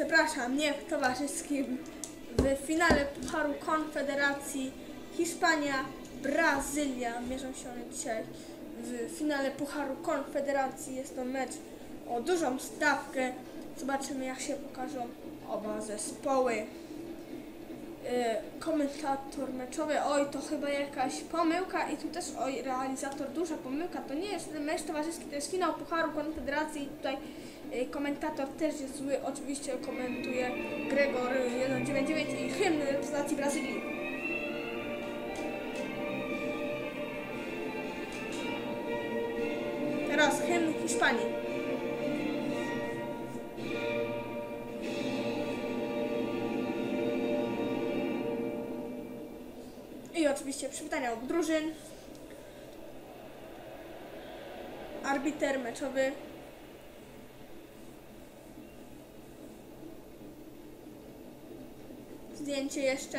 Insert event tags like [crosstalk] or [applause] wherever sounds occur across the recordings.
Przepraszam, nie w towarzyskim. W finale Pucharu Konfederacji Hiszpania, Brazylia mierzą się one dzisiaj. W finale Pucharu Konfederacji jest to mecz o dużą stawkę. Zobaczymy jak się pokażą oba zespoły. Y, komentator meczowy, oj to chyba jakaś pomyłka i tu też oj realizator duża pomyłka, to nie jest mecz towarzyski, to jest finał Pucharu Konfederacji i tutaj komentator też jest zły, oczywiście komentuje Gregor 199 i hymn reprezentacji Brazylii. Teraz hymn Hiszpanii. I oczywiście przywitania obu drużyn. Arbiter meczowy. Zdjęcie jeszcze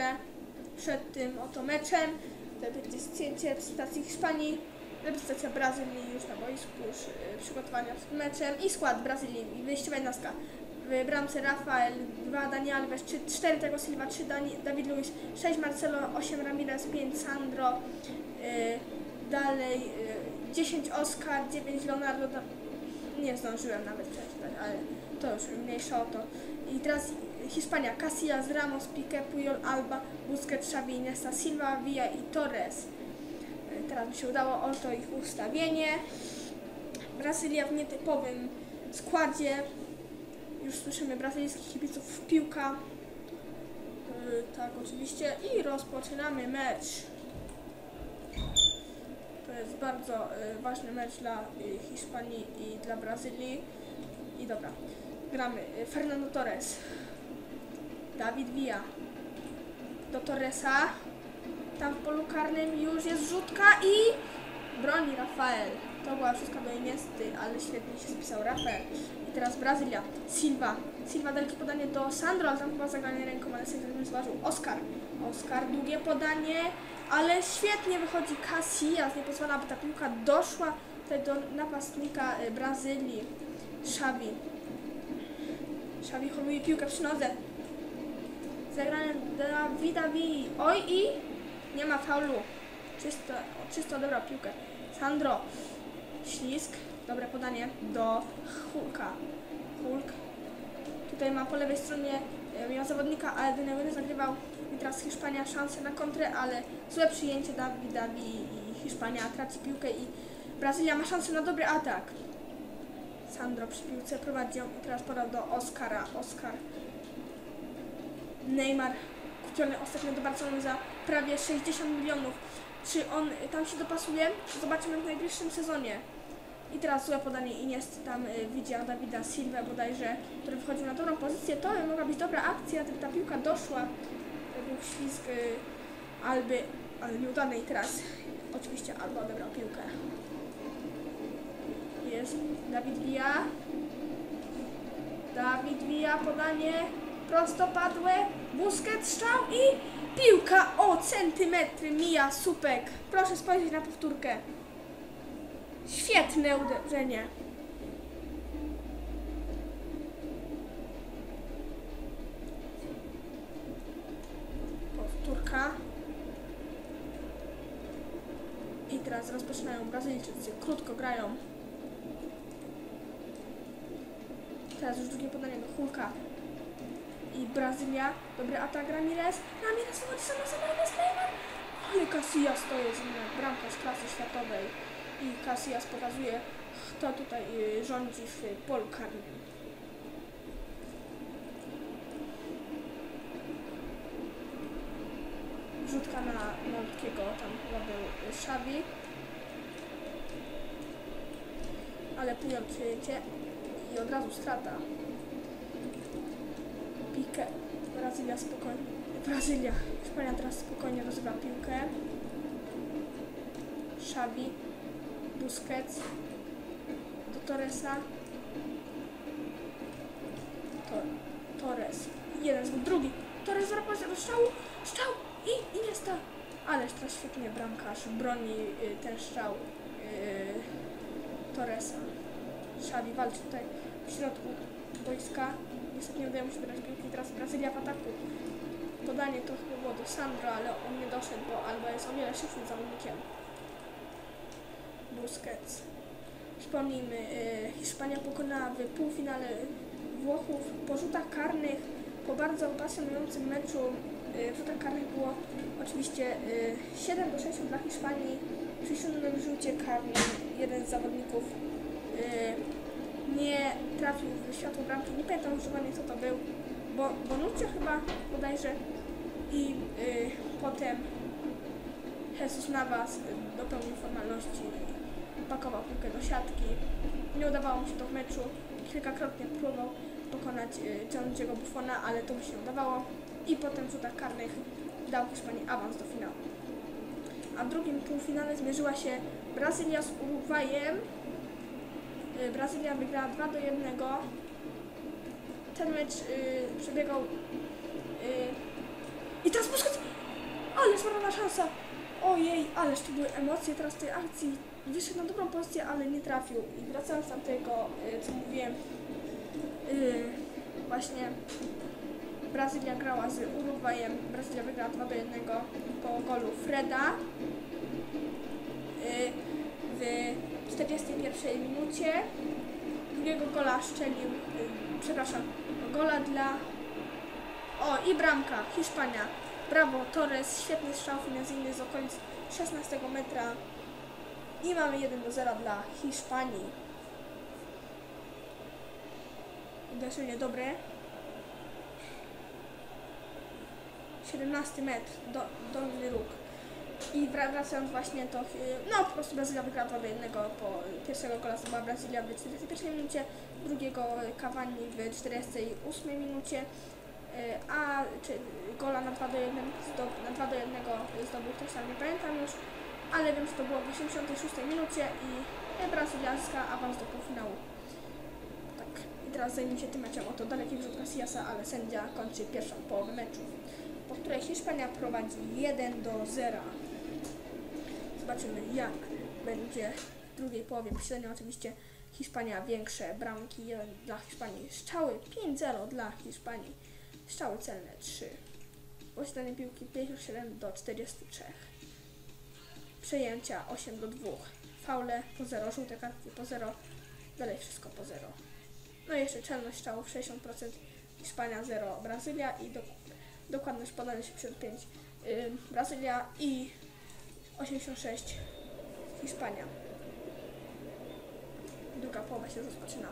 przed tym oto meczem. Tutaj będzie zdjęcie reprezentacji Hiszpanii. Reprezentacja Brazylii już na boisku, już y, przygotowania przed meczem i skład Brazylii wyjściowa jednostka. W bramce Rafael, 2 Dani Alves, 4 tego Silva, 3 Dani, David Luiz, 6 Marcelo, 8 Ramirez, 5 Sandro, y, dalej y, 10 Oscar, 9 Leonardo, nie zdążyłem nawet przeczytać, ale to już mniejsza o to. I teraz Hiszpania, Casillas, Ramos, Piqué, Puyol, Alba, Busquets, Xavi, Iniesta, Silva, Villa i Torres. Y, Teraz mi się udało, oto ich ustawienie. Brazylia w nietypowym składzie. Już słyszymy brazylijskich kibiców piłka. Yy, tak, oczywiście. I rozpoczynamy mecz. To jest bardzo y, ważny mecz dla Hiszpanii i dla Brazylii. I dobra, gramy. Fernando Torres. Dawid Villa. Do Torresa. Tam w polu karnym już jest rzutka i broni Rafael. To była rzutka do Iniesty, ale świetnie się spisał Rafael. I teraz Brazylia. Silva. Silva daleki podanie do Sandro, ale tam chyba zagranie ręką, ale sędzia nie zważył. Oscar. Oscar, długie podanie, ale świetnie wychodzi Casillas. Nie pozwala, aby ta piłka doszła tutaj do napastnika y, Brazylii. Xavi. Xavi holuje piłkę przy nodze. Zagranie Dawida Villa. Oj i nie ma faulu. Czysto, czysto dobra piłkę. Sandro. Ślisk. Dobre podanie do Hulka. Hulk. Tutaj ma po lewej stronie e, miał zawodnika, ale Deneury zagrywał i teraz Hiszpania szansę na kontrę, ale złe przyjęcie Dawida i Hiszpania traci piłkę i Brazylia ma szansę na dobry atak. Sandro przy piłce prowadzi ją i teraz podał do Oscara. Oscar. Neymar kupiony ostatnio do Barcelony za prawie 60 milionów. Czy on tam się dopasuje? Zobaczymy w najbliższym sezonie. I teraz złe podanie Iniest tam y, widział Dawida Silva bodajże, który wchodził na dobrą pozycję. To mogła być dobra akcja, gdyby ta piłka doszła. Był ślizg y, Alby, ale nieudany i teraz oczywiście Alba odebrał piłkę. Jest Dawid Villa. Dawid Villa, podanie prostopadłe, Busquets strzał i piłka o centymetry mija słupek. Proszę spojrzeć na powtórkę. Świetne uderzenie. Powtórka. I teraz rozpoczynają Brazylijczycy. Krótko grają. Teraz już drugie podanie do Hulka. Brazylia. Dobry atak Ramirez. Ramirez wychodzi sama sama Ines Neymar. Ale Casillas to jest bramkarz klasy światowej. I Casillas pokazuje, kto tutaj y, rządzi w polu karnym. Rzutka na malutkiego, tam chyba był y, Xavi. Ale Pujol przyjęcie i od razu strata. Pique. Brazylia spokojnie. Brazylia. Hiszpania teraz spokojnie rozgrywa piłkę. Xavi. Busquets. Do Torresa. To, Torres. Jeden z drugi. Torres zaraz do strzału. Strzał i Iniesta. Ależ teraz świetnie bramkarz broni y, ten strzał y, Torresa. Szawi walczy tutaj w środku boiska. Niestety nie udaje mu się wybrać piłki. Teraz Brazylia w ataku. Podanie to chyba było do Sandro, ale on nie doszedł, bo Alba jest o wiele szybszym zawodnikiem. Busquets. Przypomnijmy, y, Hiszpania pokonała w półfinale Włochów po rzutach karnych, po bardzo pasjonującym meczu. Y, w rzutach karnych było oczywiście y, 7 do 6 dla Hiszpanii. Przy siódmym rzucie karnym jeden z zawodników y, nie trafił w światło bramki. Nie pamiętam już dokładnie kto to był, bo Bonucci chyba bodajże i y, potem Jesus Navas dopełnił formalności i pakował piłkę do siatki. Nie udawało mu się to w meczu. Kilkakrotnie próbował pokonać y, Gianluigiego Buffona, ale to mu się udawało. I potem w rzutach karnych dał Hiszpanii awans do finału. A w drugim półfinale zmierzyła się Brazylia z Urugwajem. Y, Brazylia wygrała 2 do 1. Ten mecz y, przebiegał. Y, I teraz Busquets! Ale zmarnowana szansa! Ojej, ależ to były emocje teraz tej akcji. Wyszedł na dobrą pozycję, ale nie trafił. I wracając do tego, co mówiłem, właśnie Brazylia grała z Urugwajem. Brazylia wygrała 2 do 1 po golu Freda w 41 minucie. Drugiego gola strzelił, y, przepraszam, gola dla... O, i bramka, Hiszpania. Brawo, Torres, świetny strzał finezyjny z okolic 16 metra. I mamy 1 do 0 dla Hiszpanii. Uderzenie dobre. 17 metr, do, dolny róg. I wra- wracając właśnie to, y, no po prostu Brazylia wygrała 2 do 1 po pierwszego gola zdobyła Brazylia w 41 minucie, drugiego Cavani w 48 minucie, y, a czy gola na 2 do 1 zdob, na 2 do 1 zdobył ktoś tam, nie pamiętam już, ale wiem, że to było w 86 minucie i Brazylia zyska awans do półfinału. Tak, i teraz zajmie się tym meczem oto daleki wrzut Casillasa, ale sędzia kończy pierwszą połowę meczu, po której Hiszpania prowadzi 1 do 0. Zobaczymy jak będzie w drugiej połowie posiadania. Oczywiście Hiszpania większe bramki, 1 dla Hiszpanii, strzały 5-0 dla Hiszpanii, strzały celne 3. Posiadanie piłki 57 do 43. Przejęcia 8 do 2. Faule po 0, żółte kartki po 0, dalej wszystko po 0. No i jeszcze celność strzałów 60%, Hiszpania 0, Brazylia i do, dokładność podania 75 yy, Brazylia i 86 Hiszpania. Druga połowa się rozpoczyna.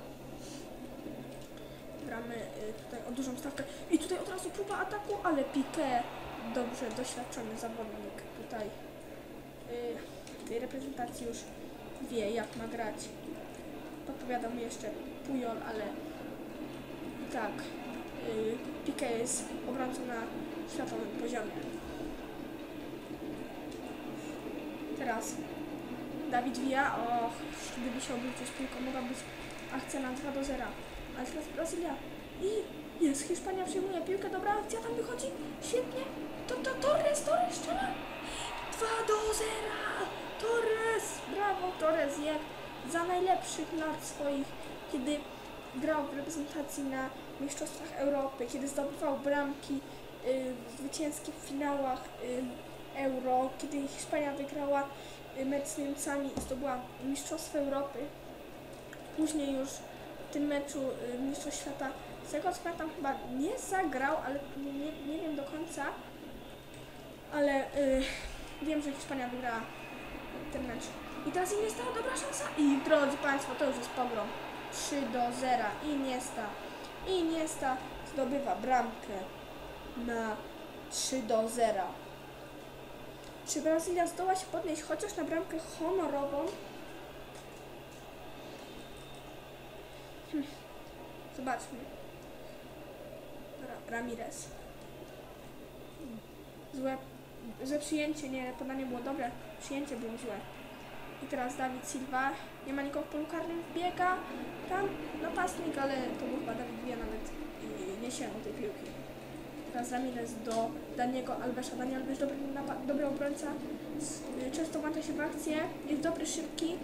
Gramy y, tutaj o dużą stawkę. I tutaj od razu próba ataku, ale Piqué, dobrze doświadczony zawodnik tutaj y, tej reprezentacji już wie jak ma grać. Podpowiada mu jeszcze Pujol, ale tak y, Piqué jest obrońcą na światowym poziomie. Teraz Dawid Villa, och, gdyby się obrócił z piłką, mogła być akcja na 2 do 0. Ale teraz Brazylia. I jest, Hiszpania przyjmuje piłkę, dobra akcja tam wychodzi, świetnie, to, to Torres, Torres strzela, 2 do 0, Torres, brawo, Torres jak za najlepszych lat swoich, kiedy grał w reprezentacji na Mistrzostwach Europy, kiedy zdobywał bramki y, w zwycięskich finałach y, Euro, kiedy Hiszpania wygrała y, mecz z Niemcami i zdobyła Mistrzostwo Europy. Później już w tym meczu y, Mistrzostw Świata, z tego co pamiętam chyba nie zagrał, ale nie, nie, nie wiem do końca, ale y, wiem, że Hiszpania wygrała ten mecz. I teraz Iniesta, dobra szansa i drodzy Państwo, to już jest pogrom. 3 do 0, Iniesta. Iniesta zdobywa bramkę na 3 do 0. Czy Brazylia zdoła się podnieść chociaż na bramkę honorową? Hm. Zobaczmy. Ra Ramirez. Złe, złe przyjęcie, nie, podanie było dobre, przyjęcie było złe. I teraz Dawid Silva, nie ma nikogo w polu karnym, wbiega tam napastnik, ale to był chyba Dawid Villa nawet i nie sięgnął tej piłki. Teraz Ramirez do Daniego Alvesa. Daniel Alves dobry, dobry obrońca, y, często włącza się w akcję, jest dobry, szybki,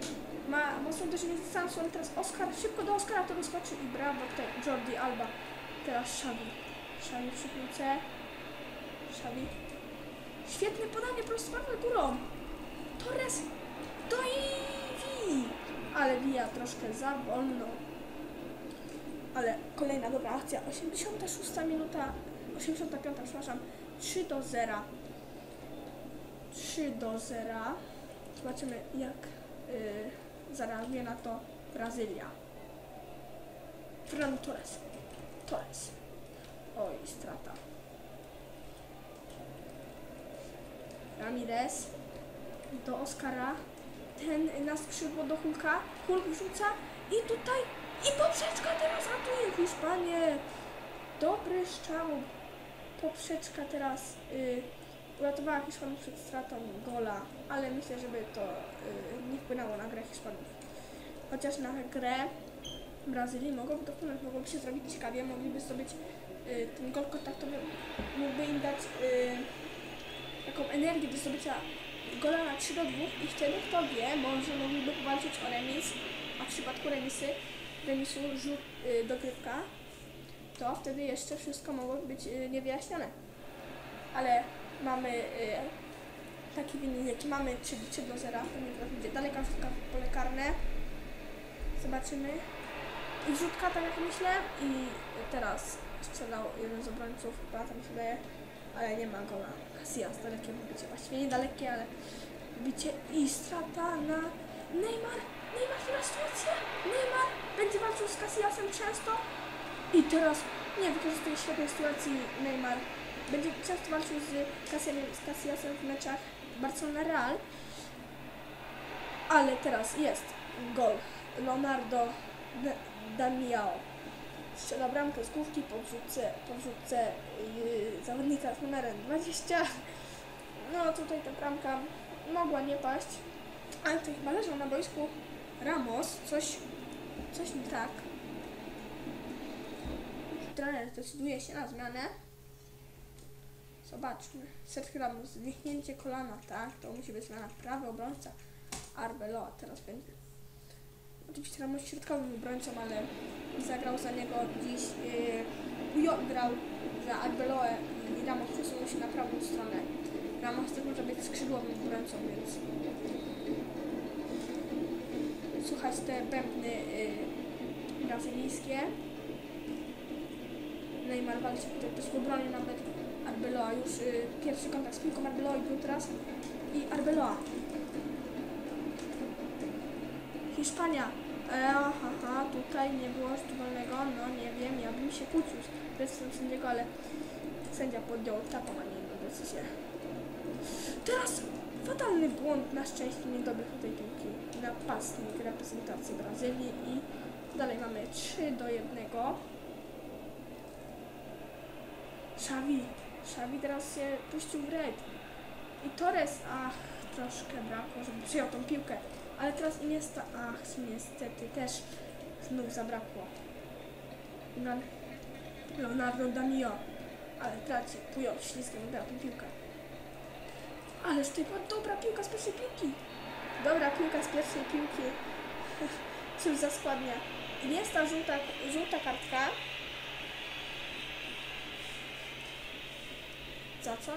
Ma mocno uderzenie z dystansu, ale teraz Oskar, szybko do Oskara to wyskoczy i brawo tutaj Jordi Alba. Teraz Xavi. Xavi przy piłce. Xavi. Świetne podanie prostopadłe górą. Torres do Iwi. Ale Via troszkę za wolno. Ale kolejna dobra akcja. 86 minuta. 85, przepraszam. 3 do 0. 3 do 0. Zobaczymy jak yy, zareaguje na to Brazylia. Fernando Torres. Torres. Oj, strata. Ramirez do Oscara. Ten na skrzydło do Hulka. Hulk wrzuca i tutaj i poprzeczka teraz ratuje Hiszpanię. Dobry strzał. Poprzeczka teraz y, uratowała Hiszpanów przed stratą gola, ale myślę, żeby to y, nie wpłynęło na grę Hiszpanów. Chociaż na grę Brazylii mogłoby to wpłynąć, mogłoby się zrobić ciekawie, mogliby zdobyć y, ten gol kontaktowy, mógłby im dać y, taką energię do zdobycia gola na 3 do 2 i wtedy kto wie, może mogliby powalczyć o remis, a w przypadku remisy, remisu rzut y, dogrywka, to wtedy jeszcze wszystko mogło być y, niewyjaśnione. Ale mamy y, taki wynik, jaki mamy 3, 3 do 0, to nie teraz będzie daleka wrzutka w pole karne. Zobaczymy. I wrzutka, tak jak myślę, i teraz strzelał jeden z obrońców, chyba tam się daje, ale nie ma gola. Casillas, dalekie wybicie, właściwie nie dalekie, ale wybicie i strata na Neymar. Neymar teraz sytuację. Neymar będzie walczył z Casillasem często i teraz nie wykorzystuje świetnej sytuacji Neymar. Będzie często walczył z Casillasem, w meczach Barcelona Real. Ale teraz jest gol. Leonardo Damiao strzela bramkę z główki po wrzutce, po wrzutce yy, zawodnika z numerem 20. No tutaj ta bramka mogła nie paść, ale tutaj chyba leżał na boisku Ramos. Coś, coś nie tak. Trener decyduje się na zmianę. Zobaczmy. Sergio zwichnięcie kolana, tak? To musi być zmiana prawy obrońca. Arbeloa teraz będzie. Oczywiście Ramos środkowym obrońcą, ale zagrał za niego dziś. Yy, grał za Arbeloę i Ramos przesunął się na prawą stronę. Ramos też może być skrzydłowym obrońcą, więc słuchać te bębny yy, brazylijskie. Neymar walczy tutaj też w obronie nawet. Arbeloa już y, pierwszy kontakt z piłką Arbeloa był teraz i Arbeloa. Hiszpania. E, aha, tutaj nie było rzutu wolnego, no nie wiem, ja bym się kłócił z decyzją sędziego, ale sędzia podjął taką, a nie inną decyzję. Teraz fatalny błąd, na szczęście nie dobył tej piłki. Napastnik reprezentacji Brazylii i dalej mamy 3 do 1. Xavi. Xavi teraz się puścił w raid. I Torres, ach, troszkę brakło, żeby przyjął tą piłkę. Ale teraz Iniesta, ach, niestety też znów zabrakło. Na Leonardo Damio, ale traci, Pujol ślizgiem wybrał tą piłkę. Ależ to była dobra piłka z pierwszej piłki. Dobra piłka z pierwszej piłki. [laughs] Cóż za składnia. Iniesta, żółta, żółta kartka. Za co?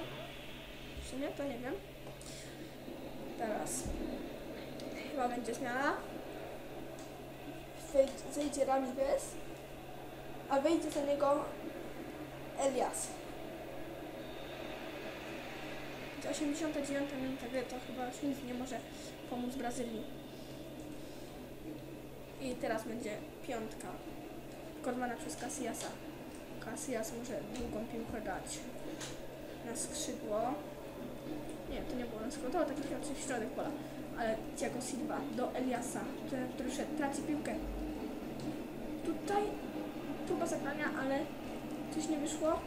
W sumie to nie wiem. Teraz chyba będzie zmiana. Zejdzie Ramirez, a wejdzie za niego Elias. 89 minuta gry to chyba już nic nie może pomóc Brazylii. I teraz będzie piątka. Korwana przez Casillasa. Casillas może długą piłkę dać na skrzydło. Nie, to nie było na skrzydło, to taki raczej w środek pola. Ale Thiago Silva do Eliasa, który, który szedł, traci piłkę. Tutaj próba zagrania, ale coś nie wyszło.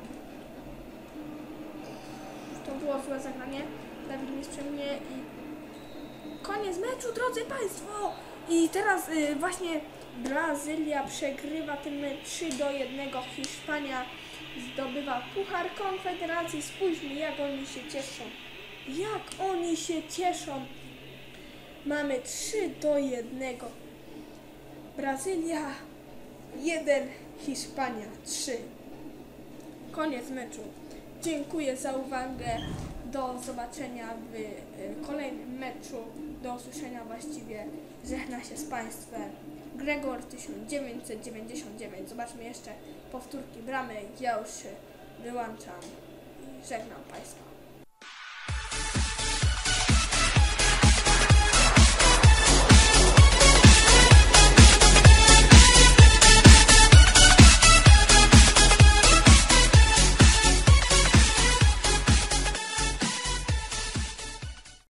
To było złe zagranie. Dawid nie sprzęgnie i koniec meczu, drodzy Państwo! I teraz y, właśnie Brazylia przegrywa mecz 3 do 1. Hiszpania zdobywa Puchar Konfederacji. Spójrzmy, jak oni się cieszą. Jak oni się cieszą. Mamy 3 do 1. Brazylia 1, Hiszpania 3. Koniec meczu. Dziękuję za uwagę. Do zobaczenia w y, kolejnym meczu. Do usłyszenia właściwie. Żegna się z Państwem. Gregor 1999. Zobaczmy jeszcze powtórki bramy. Ja już się wyłączam. i Żegnam Państwa.